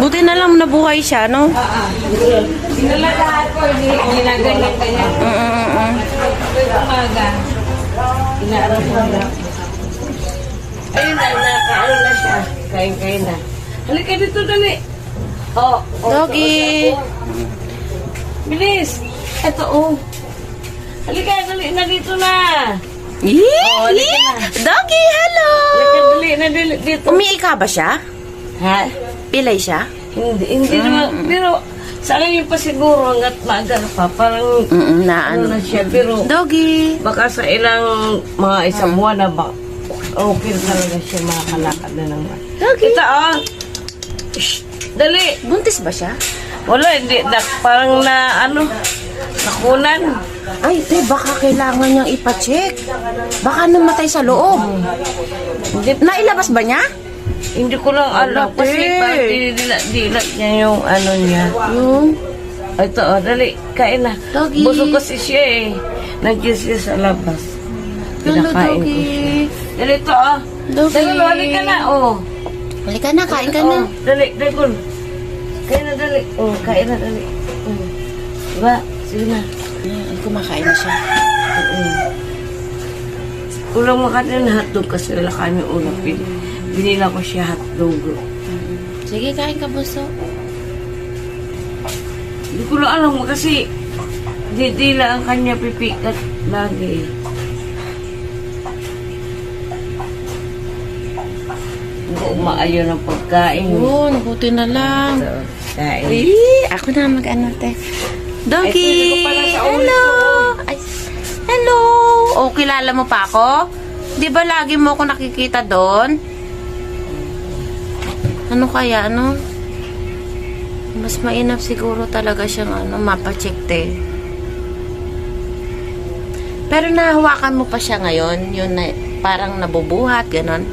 Buti na lang nabuhay siya, no? Sinalagahan ko, hindi ginaganyan kanya. Mm. Tuwing umaga, inaano ko na. Ayun na, nakaano na siya. Kain-kain na. Halika dito, dali. Oh, oh, Doggy. Bilis. Ito, oh. Halika, dali na dito na. Yee! Oh, Yee! Doggy, hello! Halika, dali na dito. Umiika ba siya? Ha? Pilay siya? Hindi, hindi naman. Pero, sa ngayon pa siguro, hanggat maaga pa, parang Mm, na ano ano. na siya. Pero, Doggy. baka sa ilang mga isang buwan na ba, okay talaga siya makakalakad na naman. Doggy. Kita ah! Shh! Dali! Buntis ba siya? Wala, hindi. Na, parang na, ano, nakunan. Ay, te, baka kailangan niyang ipacheck. Baka namatay sa loob. Hindi, Nailabas ba niya? Hindi ko lang alam. Wala, Kasi parang dinilat niya yung ano niya. Yung... Ito, oh, dali, kain na. Doggy. Busog kasi siya eh. Nandiyan siya sa labas. Pinakain ko siya. doggy. Dali to, ah. Doggy. Dali, loli ka na, oh. Halika na, kain ka Oh, na. dali, dali, kun. Kain na, dali. Oh, kain na, dali. Mm. Diba? Sige na. Ay, kumakain na siya. Mm. Ulang makain na hotdog kasi wala kami ulang. Bin, binila ko siya hotdog. Sige, kain ka, buso. Hindi ko lang alam kasi didila ang kanya pipikat lagi. Hindi ko umaayaw ng pagkain. Yun, buti na lang. Kain. Ay, ako na mag-ano, te. Doggy! Hello! Kilala mo pa ako? Di ba lagi mo ako nakikita doon? Ano kaya, ano? Mas mainam siguro talaga siyang ano, mapacheck, te. Pero nahawakan mo pa siya ngayon, yun na, parang nabubuhat, ganon.